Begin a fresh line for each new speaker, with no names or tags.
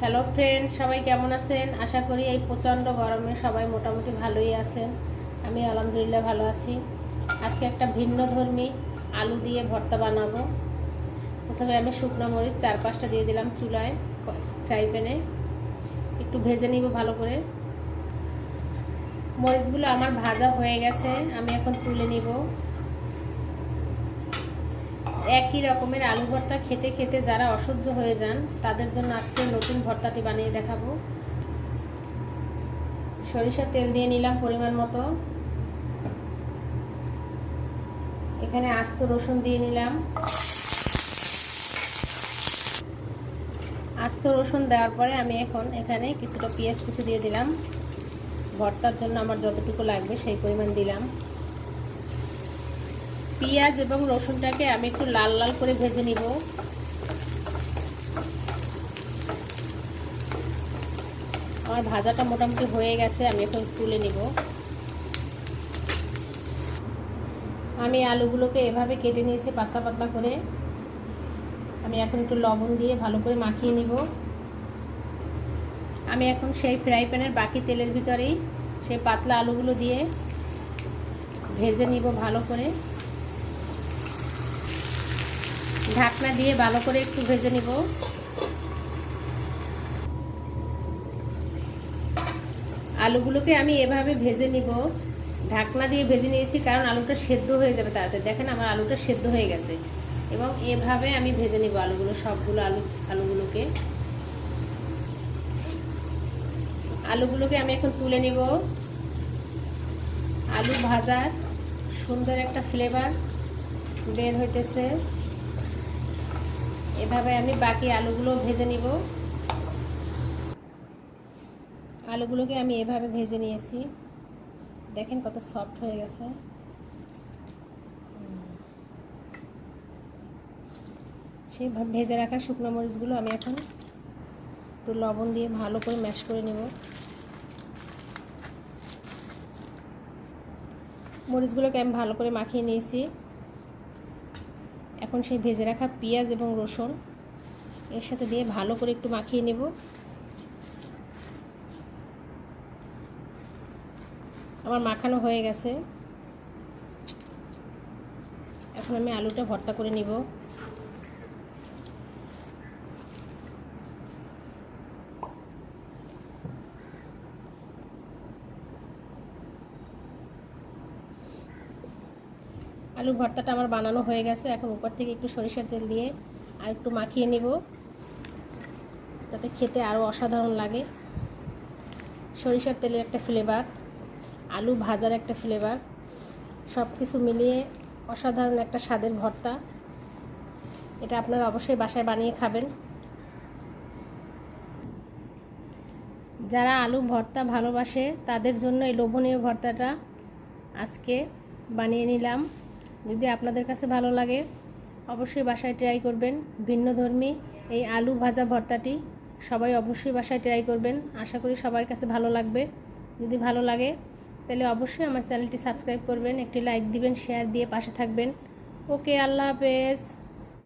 Hello friend সবাই কেমন আছেন? আশা করি এই প্রচণ্ড গরমে সবাই মোটামুটি ভালোই আছেন। আমি আলহামদুলিল্লাহ ভালো আছি। আজকে একটা ভিন্ন ধর্মী আলু দিয়ে ভর্তা বানাবো। প্রথমে আমি শুকনো মরিচ চার পাঁচটা দিয়ে দিলাম চুলায় ফ্রাই প্যানে। একটু ভেজে নিব ভালো করে। মরিচগুলো আমার ভাজা হয়ে গেছে, আমি এখন তুলে নিব। একই রকমের আলু ভর্তা খেতে খেতে যারা অসহ্য হয়ে যান, তাদের জন্য আজকে নতুন ভর্তাটি বানিয়ে দেখাবো। সরিষার তেল দিয়ে নিলাম পরিমাণ মতো। এখানে আস্ত রসুন দিয়ে নিলাম। আস্ত রসুন দেওয়ার পরে আমি এখন এখানে কিছুটা পেঁয়াজ কুচি দিয়ে দিলাম। ভর্তার জন্য আমার যতটুকু লাগবে সেই পরিমাণ দিলাম। পেঁয়াজ এবং রসুনটাকে আমি একটু লাল লাল করে ভেজে নিব। আমার ভাজাটা মোটামুটি হয়ে গেছে, আমি এখন তুলে নিব। আমি আলুগুলোকে এভাবে কেটে নিয়েছি পাতলা পাতলা করে। আমি এখন একটু লবণ দিয়ে ভালো করে মাখিয়ে নিব। আমি এখন সেই ফ্রাই প্যানের বাকি তেলের ভিতরেই সেই পাতলা আলুগুলো দিয়ে ভেজে নিব ভালো করে। ঢাকনা দিয়ে ভালো করে একটু ভেজে নিব। আলুগুলোকে আমি এভাবে ভেজে নিব। ঢাকনা দিয়ে ভেজে নিয়েছি কারণ আলুটা সেদ্ধ হয়ে যাবে তাড়াতাড়ি। দেখেন আমার আলুটা সেদ্ধ হয়ে গেছে। এবং এভাবে আমি ভেজে নিব আলুগুলো, সবগুলো আলু, আলুগুলোকে। আলুগুলোকে আমি এখন তুলে নিব। আলু ভাজার সুন্দর একটা ফ্লেভার বের হইতেছে। এভাবে আমি বাকি আলুগুলো ভেজে নিব। আলুগুলোকে আমি এভাবে ভেজে নিয়েছি। দেখেন কত সফট হয়ে গেছে। সেই ভেজে রাখা শুকনো মরিচগুলো আমি এখন একটু লবণ দিয়ে ভালো করে ম্যাশ করে নেব। মরিচগুলোকে আমি ভালো করে মাখিয়ে নিয়েছি। এখন সেই ভেজে রাখা পেঁয়াজ এবং রসুন এর সাথে দিয়ে ভালো করে একটু মাখিয়ে নেব। আমার মাখানো হয়ে গেছে। এখন আমি আলুটা ভর্তা করে নিব। আলু ভর্তাটা আমার বানানো হয়ে গেছে। এখন উপর থেকে একটু সরিষার তেল দিয়ে আর একটু মাখিয়ে নেব। যাতে খেতে আরও অসাধারণ লাগে। সরিষার তেলের একটা ফ্লেভার আলু ভাজার একটা ফ্লেভার সব কিছু মিলিয়ে অসাধারণ একটা স্বাদের ভর্তা। এটা আপনারা অবশ্যই বাসায় বানিয়ে খাবেন। যারা আলু ভর্তা ভালোবাসে, তাদের জন্য এই লোভনীয় ভর্তাটা আজকে বানিয়ে নিলাম। যদি আপনাদের কাছে ভালো লাগে, অবশ্যই বাসায় ট্রাই করবেন। ভিন্ন ধর্মী এই আলু ভাজা ভর্তাটি সবাই অবশ্যই বাসায় ট্রাই করবেন। আশা করি সবার কাছে ভালো লাগবে। যদি ভালো লাগে, তাহলে অবশ্যই আমার চ্যানেলটি সাবস্ক্রাইব করবেন, একটি লাইক দিবেন, শেয়ার দিয়ে পাশে থাকবেন। ওকে, আল্লাহ হাফেজ।